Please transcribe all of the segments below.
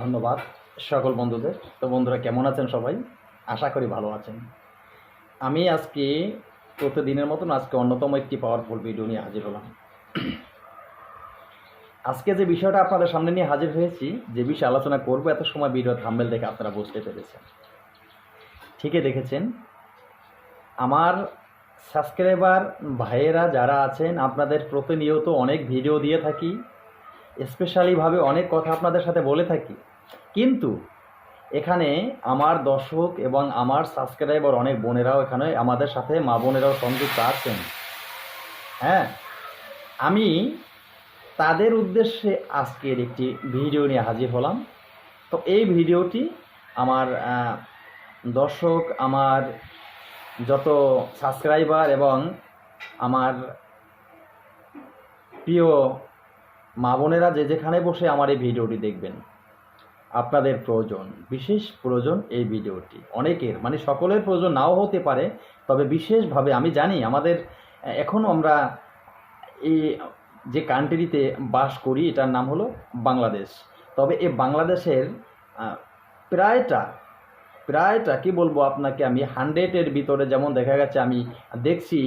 ধন্যবাদ সকল বন্ধুদের। তো বন্ধুরা, কেমন আছেন সবাই? আশা করি ভালো আছেন। আমি আজকে প্রতিদিনের মতন আজকে অন্যতম একটি পাওয়ারফুল ভিডিও নিয়ে হাজির হলাম। আজকে যে বিষয়টা আপনাদের সামনে নিয়ে হাজির হয়েছি, যে বিষয়ে আলোচনা করব, এত সময় ভিডিও থাম্বেল দেখে আপনারা বুঝতে পেরেছেন। ঠিকই দেখেছেন, আমার সাবস্ক্রাইবার ভাইয়েরা যারা আছেন, আপনাদের প্রতিনিয়ত অনেক ভিডিও দিয়ে থাকি। স্পেশালিভাবে অনেক কথা আপনাদের সাথে বলে থাকি। কিন্তু এখানে আমার দর্শক এবং আমার সাবস্ক্রাইবার অনেক বোনেরাও এখানে আমাদের সাথে, মা বোনেরাও সংযুক্ত আছেন। হ্যাঁ আমি তাদের উদ্দেশ্যে আজকের একটি ভিডিও নিয়ে হাজির হলাম। তো এই ভিডিওটি আমার দর্শক, আমার যত সাবস্ক্রাইবার এবং আমার প্রিয় মা বোনেরা যে যেখানে বসে আমার এই ভিডিওটি দেখবেন, আপনাদের প্রয়োজন, বিশেষ প্রয়োজন এই ভিডিওটি। অনেকের মানে সকলের প্রয়োজন নাও হতে পারে, তবে বিশেষভাবে আমি জানি আমাদের এখনও আমরা এই যে কান্ট্রিতে বাস করি, এটার নাম হলো বাংলাদেশ। তবে এই বাংলাদেশের প্রায়টা প্রায়টা কি বলব আপনাকে আমি হান্ড্রেডের ভিতরে যেমন দেখা গেছে, আমি দেখছি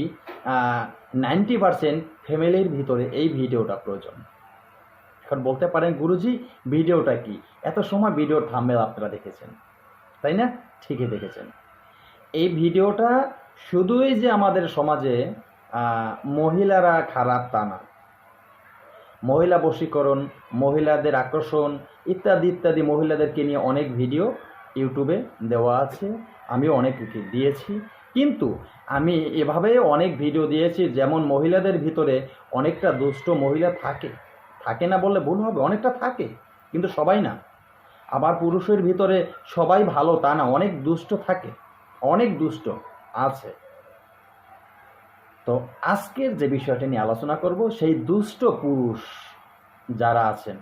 নাইনটি পারসেন্ট ফ্যামিলির ভিতরে এই ভিডিওটা প্রয়োজন। এখন বলতে পারেন গুরুজি, ভিডিওটা কি? এত সময় ভিডিওর থাম্বেল আপনারা দেখেছেন, তাই না? ঠিকই দেখেছেন। এই ভিডিওটা শুধুই যে আমাদের সমাজে মহিলারা খারাপ তা না। মহিলা বশীকরণ, মহিলাদের আকর্ষণ, ইত্যাদি ইত্যাদি মহিলাদেরকে নিয়ে অনেক ভিডিও ইউটিউবে দেওয়া আছে, আমিও অনেক দিয়েছি। কিন্তু আমি এভাবে অনেক ভিডিও দিয়েছি, যেমন মহিলাদের ভিতরে অনেকটা দুষ্ট মহিলা থাকে। থাকে না বললে ভুল হবে, অনেকটা থাকে, কিন্তু সবাই না। আবার পুরুষের ভিতরে সবাই ভালো, তা না, অনেক দুষ্ট থাকে, অনেক দুষ্ট আছে। তো আজকের যে বিষয়টা নিয়ে আলোচনা করব, সেই দুষ্ট পুরুষ যারা আছেন,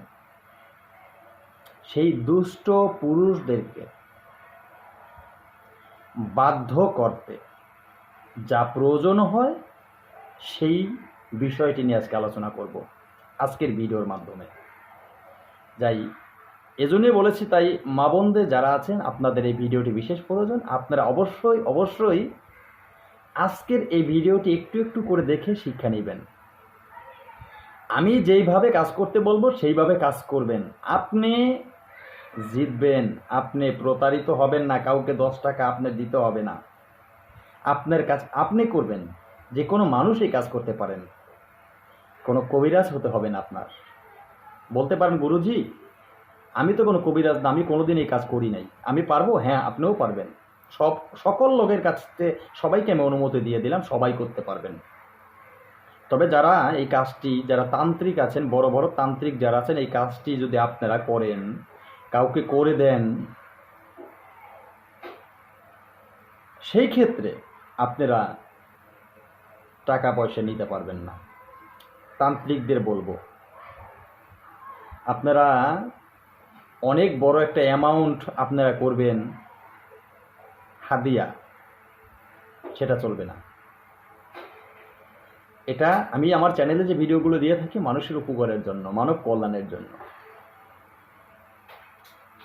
সেই দুষ্ট পুরুষদেরকে বাধ্য করতে যা প্রয়োজন হয়, সেই বিষয়টি নিয়ে আজকে আলোচনা করব। আজকের ভিডিওর মাধ্যমে। যাই, এজন্যই বলেছি তাই, মা বোনদের যারা আছেন, আপনাদের এই ভিডিওটি বিশেষ প্রয়োজন। আপনারা অবশ্যই অবশ্যই আজকের এই ভিডিওটি একটু একটু করে দেখে শিক্ষা নেবেন। আমি যেইভাবে কাজ করতে বলব, সেইভাবে কাজ করবেন। আপনি জিতবেন, আপনি প্রতারিত হবেন না, কাউকে দশ টাকা আপনার দিতে হবে না। আপনার কাজ, আপনি করবেন। যে কোনো মানুষ এই কাজ করতে পারেন। কোনো কবিরাজ হতে হবে না আপনার। বলতে পারেন, গুরুজি, আমি তো কোনো কবিরাজ না, আমি কোনোদিন এই কাজ করি নাই। আমি পারব? হ্যাঁ আপনিও পারবেন। সব, সকল লোকের কাছে সবাইকে আমি অনুমতি দিয়ে দিলাম, সবাই করতে পারবেন। তবে যারা এই কাজটি, যারা তান্ত্রিক আছেন, বড় বড় তান্ত্রিক যারা আছেন, এই কাজটি যদি আপনারা করেন, কাউকে করে দেন, সেই ক্ষেত্রে আপনারা টাকা পয়সা নিতে পারবেন না। তান্ত্রিকদের বলব। আপনারা অনেক বড় একটা অ্যামাউন্ট আপনারা করবেন, হাদিয়া। সেটা চলবে না। এটা আমি আমার চ্যানেলে যে ভিডিওগুলো দিয়ে থাকি মানুষের উপকারের জন্য, মানব কল্যাণের জন্য।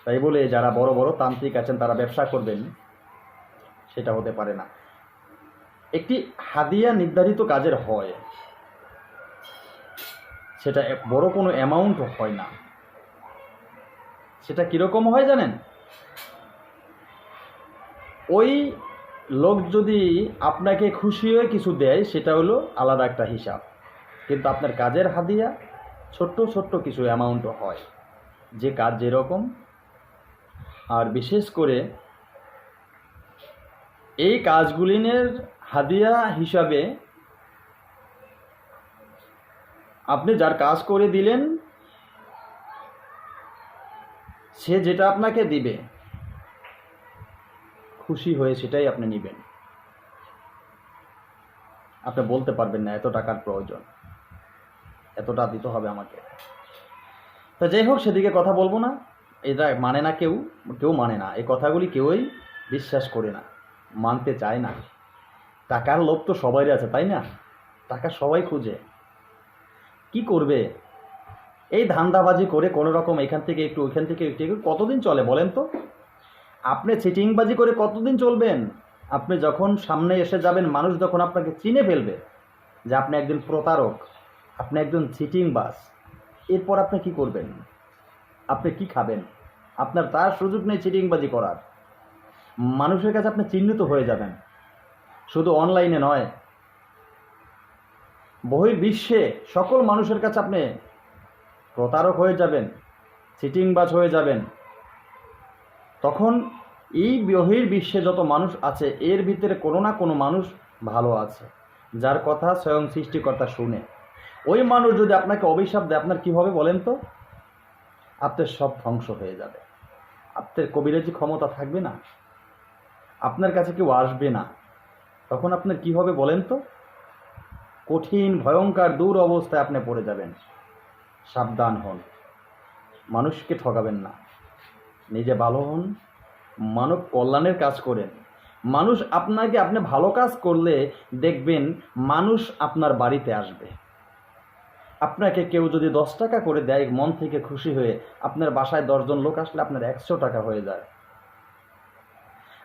তাই বলে যারা বড় বড় তান্ত্রিক আছেন, তারা ব্যবসা করবেন, সেটা হতে পারে না। একটি হাদিয়া নির্ধারিত কাজের হয়। সেটা বড় কোনো অ্যামাউন্ট হয় না। সেটা কীরকম হয় জানেন? ওই লোক যদি আপনাকে খুশি হয়ে কিছু দেয়, সেটা হলো আলাদা একটা হিসাব। কিন্তু আপনার কাজের হাদিয়া ছোট্ট ছোট্ট কিছু অ্যামাউন্টও হয়। যে কাজ যেরকম। আর বিশেষ করে এই কাজগুলিনের হাদিয়া হিসাবে আপনি যার কাজ করে দিলেন, সে যেটা আপনাকে দিবে, খুশি হয়ে সেটাই আপনি নেবেন। আপনি বলতে পারবেন না, এত টাকার প্রয়োজন। এতটা দিতে হবে আমাকে। তো যাই হোক, সেদিকে কথা বলব না। এটা মানে না কেউ কেউ মানে না। এই কথাগুলি কেউই বিশ্বাস করে না, মানতে চায় না। টাকার লোভ তো সবাই আছে, তাই না? টাকা সবাই খুঁজে। কি করবে? এই ধান্দাবাজি করে কোনো রকম এখান থেকে একটু, ওইখান থেকে একটু কতদিন চলে বলেন তো? আপনি চিটিংবাজি করে কতদিন চলবেন? আপনি যখন সামনে এসে যাবেন, মানুষ যখন আপনাকে চিনে ফেলবে যে আপনি একজন প্রতারক, আপনি একজন চিটিংবাজ, এরপর আপনি কি করবেন? আপনি কি খাবেন? আপনার তার সুযোগ নেই চিটিংবাজি করার। মানুষের কাছে আপনি চিহ্নিত হয়ে যাবেন। শুধু অনলাইনে নয় বহির্বিশ্বে সকল মানুষের কাছে আপনি প্রতারক হয়ে যাবেন, চিটিংবাজ হয়ে যাবেন। তখন এই বহির্বিশ্বে যত মানুষ আছে, এর ভিতরে কোনো না কোনো মানুষ ভালো আছে, যার কথা স্বয়ং সৃষ্টিকর্তা শুনে। ওই মানুষ যদি আপনাকে অভিশাপ দেয়, আপনার কী হবে বলেন তো? আপনার সব ধ্বংস হয়ে যাবে। আপনার কবিরাজি ক্ষমতা থাকবে না, আপনার কাছে কেউ আসবে না, তখন আপনার কি হবে বলেন তো? কঠিন, ভয়ঙ্কর, দূর অবস্থায় আপনি পড়ে যাবেন। সাবধান হন। মানুষকে ঠকাবেন না। নিজে ভালো হন। মানব কল্যাণের কাজ করেন। মানুষ আপনাকে, আপনি ভালো কাজ করলে দেখবেন মানুষ আপনার বাড়িতে আসবে। আপনাকে কেউ যদি দশ টাকা করে দেয়, মন থেকে খুশি হয়ে আপনার বাসায় দশজন লোক আসলে আপনার একশো টাকা হয়ে যায়।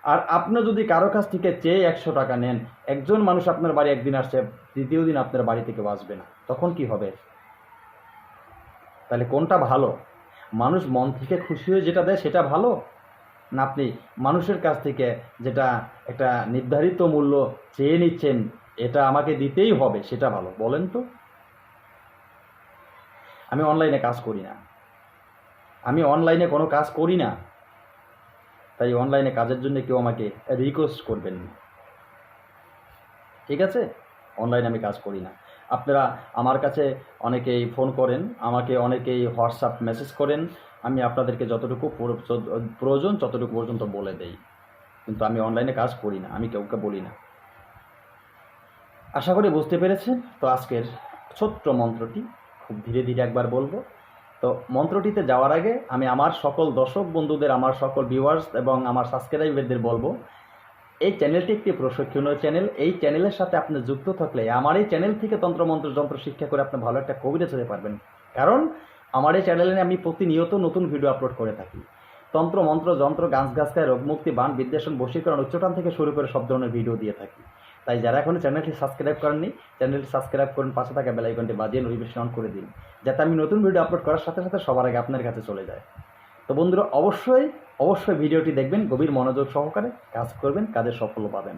আর আপনি যদি কারও কাছ থেকে চেয়ে একশো টাকা নেন, একজন মানুষ আপনার বাড়ি একদিন আসছে, দ্বিতীয় দিন আপনার বাড়ি থেকে আসবে না। তখন কি হবে? তাহলে কোনটা ভালো? মানুষ মন থেকে খুশি হয়ে যেটা দেয় সেটা ভালো? না, আপনি মানুষের কাছ থেকে যেটা একটা নির্ধারিত মূল্য চেয়ে নিচ্ছেন, এটা আমাকে দিতেই হবে, সেটা ভালো। বলেন তো। আমি অনলাইনে কাজ করি না। আমি অনলাইনে কোনো কাজ করি না। তাই অনলাইনে কাজের জন্য কেউ আমাকে রিকোয়েস্ট করবেন ঠিক আছে? অনলাইনে আমি কাজ করি না। আপনারা আমার কাছে অনেকেই ফোন করেন, আমাকে অনেকেই হোয়াটসঅ্যাপ মেসেজ করেন, আমি আপনাদেরকে যতটুকু প্রয়োজন ততটুকু পর্যন্ত বলে দেই। কিন্তু আমি অনলাইনে কাজ করি না, আমি কাউকে বলি না। আশা করি বুঝতে পেরেছেন? তো আজকের ছোট্ট মন্ত্রটি খুব ধীরে ধীরে একবার বলব। তো মন্ত্রটিতে যাওয়ার আগে আমি আমার সকল দর্শক বন্ধুদের, আমার সকল ভিউয়ার্স এবং আমার সাবস্ক্রাইবারদের বলব, এই চ্যানেলটি একটি প্রশিক্ষণীয় চ্যানেল এই চ্যানেলের সাথে আপনি যুক্ত থাকলে আমার এই চ্যানেল থেকে তন্ত্রমন্ত্র, যন্ত্র শিক্ষা করে আপনি ভালো একটা কবিরাজ হতে পারবেন। কারণ আমার এই চ্যানেলে আমি প্রতিনিয়ত নতুন ভিডিও আপলোড করে থাকি। তন্ত্র মন্ত্র যন্ত্র, গাছ গাছকায় রোগমুক্তি, বান বিদ্বেষণ বশীকরণ উচ্চটান থেকে শুরু করে সব ধরনের ভিডিও দিয়ে থাকি। তাই যারা এখনও চ্যানেলটি সাবস্ক্রাইব করেননি চ্যানেলটি সাবস্ক্রাইব করুন, পাশে থাকা বেলাইকনটি বাজিয়ে নোটিফিকেশন অন করে দিন, যাতে আমি নতুন ভিডিও আপলোড করার সাথে সাথে সবার আগে আপনার কাছে চলে যায়। তো বন্ধুরা, অবশ্যই অবশ্যই ভিডিওটি দেখবেন, গভীর মনোযোগ সহকারে কাজ করবেন কাজে সফল পাবেন।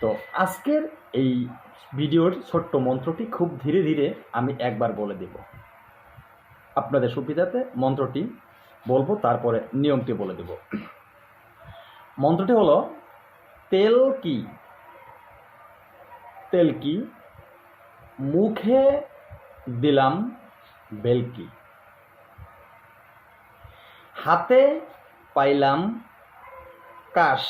তো আজকের এই ভিডিওর ছোট্ট মন্ত্রটি খুব ধীরে ধীরে আমি একবার বলে দেব। আপনাদের সুবিধাতে মন্ত্রটি বলব, তারপরে নিয়মটি বলে দেব। মন্ত্রটি হলো, তেল কি? তেল কি? মুখে দিলাম বেলকি। হাতে পাইলাম কাশ।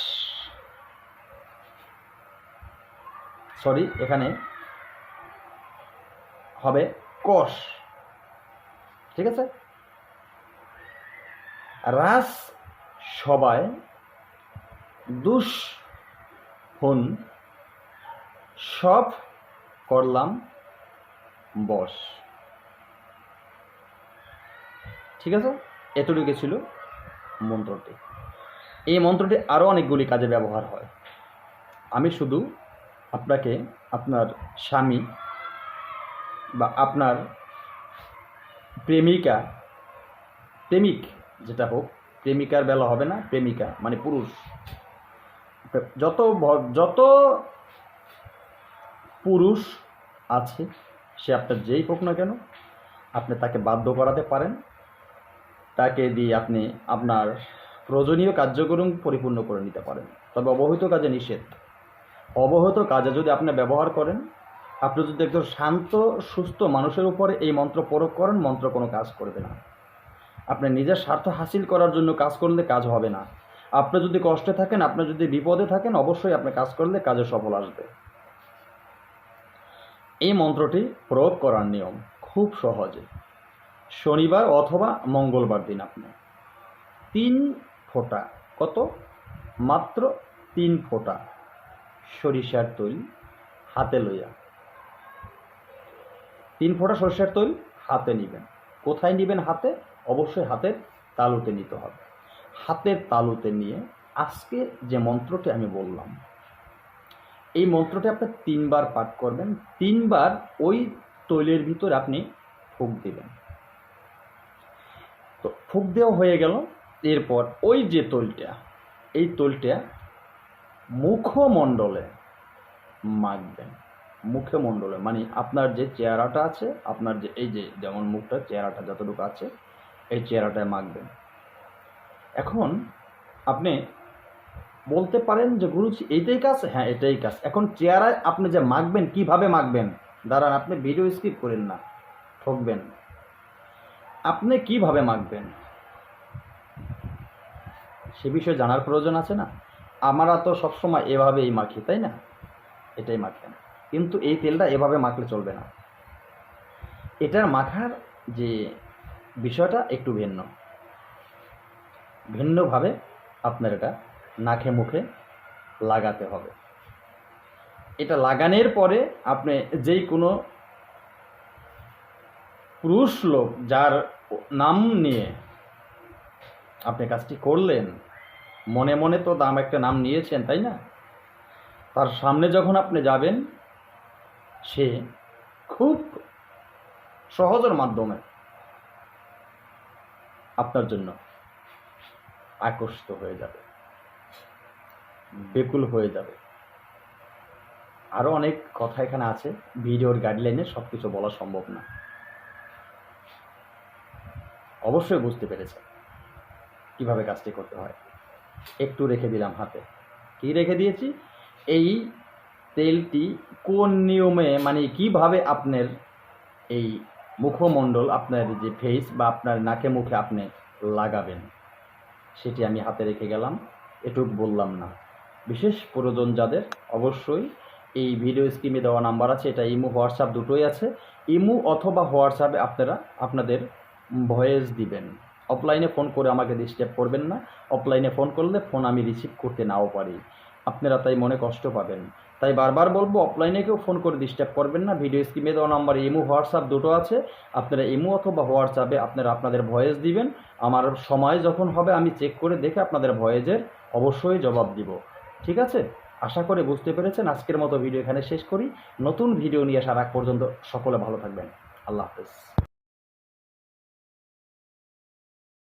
সরি, এখানে হবে কষ। ঠিক আছে? রাস সবাই দুষ হন সব করলাম বস। ঠিক আছে? এতটুকু ছিল মন্ত্রটি। এই মন্ত্রটি আরও অনেকগুলি কাজে ব্যবহার হয়। আমি শুধু আপনাকে আপনার স্বামী বা আপনার প্রেমিকা, প্রেমিক যেটা হোক, প্রেমিকার বেলা হবে না, প্রেমিকা মানে পুরুষ। যত যত পুরুষ আছে, সে আপনার যেই হোক না কেন, আপনি তাকে বাধ্য করাতে পারেন। তাকে দিয়ে আপনি আপনার প্রয়োজনীয় কার্যক্রম পরিপূর্ণ করে নিতে পারেন। তবে অবহিত কাজে নিষেধ। অবহিত কাজে যদি আপনি ব্যবহার করেন, আপনি যদি একজন শান্ত, সুস্থ মানুষের উপরে এই মন্ত্র প্রয়োগ করেন, মন্ত্র কোনো কাজ করবে না। আপনি নিজের স্বার্থ হাসিল করার জন্য কাজ করলে কাজ হবে না। আপনি যদি কষ্টে থাকেন, আপনি যদি বিপদে থাকেন, অবশ্যই আপনি কাজ করলে কাজে সফল আসবে। এই মন্ত্রটি প্রয়োগ করার নিয়ম খুব সহজে। শনিবার অথবা মঙ্গলবার দিন আপনি। তিন ফোঁটা কত? মাত্র তিন ফোঁটা সরিষার তৈল হাতে লইয়া। তিন ফোঁটা সরিষার তৈল হাতে নেবেন। কোথায় নেবেন হাতে? অবশ্যই হাতের তালুতে নিতে হবে। হাতের তালুতে নিয়ে আজকে যে মন্ত্রটি আমি বললাম এই মন্ত্রটি আপনি তিনবার পাঠ করবেন, তিনবার ওই তৈলের ভিতরে আপনি ফুক দিবেন। তো ফুক দেওয়া হয়ে গেল, এরপর ওই যে তৈলটা, এই তৈলটা মুখমণ্ডলে মাখবেন। মুখমণ্ডলে মানে আপনার যে চেহারাটা আছে, আপনার যে, এই যে যেমন মুখটা, চেহারাটা যতটুকু আছে, এই চেহারাটায় মাখবেন। এখন আপনি বলতে পারেন যে, গুরুজি, এইটাই কাজ? হ্যাঁ এটাই কাজ। এখন চেয়ারায় আপনি যে মাখবেন, কীভাবে মাখবেন? দাঁড়ান, আপনি ভিডিও স্কিপ করেন না, ঠকবেন। আপনি কীভাবে মাখবেন? সে বিষয়ে জানার প্রয়োজন আছে না? আমরা তো সবসময় এভাবেই মাখি, তাই না? এটাই মাখেন। কিন্তু এই তেলটা এভাবে মাখলে চলবে না। এটার মাখার যে বিষয়টা একটু ভিন্ন। ভিন্নভাবে আপনার এটা নাকে মুখে লাগাতে হবে। এটা লাগানোর পরে আপনি যেই কোনো পুরুষ লোক যার নাম নিয়ে আপনি কাজটি করলেন, মনে মনে তো দাম একটা নাম নিয়েছেন, তাই না? তার সামনে যখন আপনি যাবেন, সে খুব সহজের মাধ্যমে আপনার জন্য আকর্ষিত হয়ে যাবে। বেকুল হয়ে যাবে। আরও অনেক কথা এখানে আছে, ভিডিওর গাইডলাইনে সব কিছু বলা সম্ভব না। অবশ্যই বুঝতে পেরেছে কীভাবে কাজটি করতে হয়। একটু রেখে দিলাম হাতে। কি রেখে দিয়েছি? এই তেলটি কোন নিয়মে মানে কীভাবে আপনার এই মুখমণ্ডল, আপনার যে ফেস বা আপনার নাকে মুখে আপনি লাগাবেন, সেটি আমি হাতে রেখে গেলাম। এটুক বললাম না। বিশেষ প্রয়োজন যাদের, অবশ্যই এই ভিডিও স্ক্রিনে দেওয়া নাম্বার আছে, এটা ইমো হোয়াটসঅ্যাপ দুটোই আছে। ইমো অথবা হোয়াটসঅ্যাপে আপনারা আপনাদের ভয়েস দিবেন। অফলাইনে ফোন করে আমাকে ডিস্টার্ব করবেন না। অফলাইনে ফোন করলে ফোন আমি রিসিভ করতে নাও পারি। আপনারা তাই মনে কষ্ট পাবেন। তাই বারবার বলব অফলাইনে কেউ ফোন করে ডিস্টার্ব করবেন না। ভিডিও স্ক্রিনে দেওয়া নাম্বার ইমো হোয়াটসঅ্যাপ দুটো আছে। আপনারা ইমো অথবা হোয়াটসঅ্যাপে আপনারা আপনাদের ভয়েস দিবেন। আমার সময় যখন হবে, আমি চেক করে দেখে আপনাদের ভয়েসের অবশ্যই জবাব দিব। ঠিক আছে? আশা করে বুঝতে পেরেছেন। আজকের মতো ভিডিও এখানে শেষ করি। নতুন ভিডিও নিয়ে আসার আগ পর্যন্ত সকলে ভালো থাকবেন। আল্লাহ হাফেজ।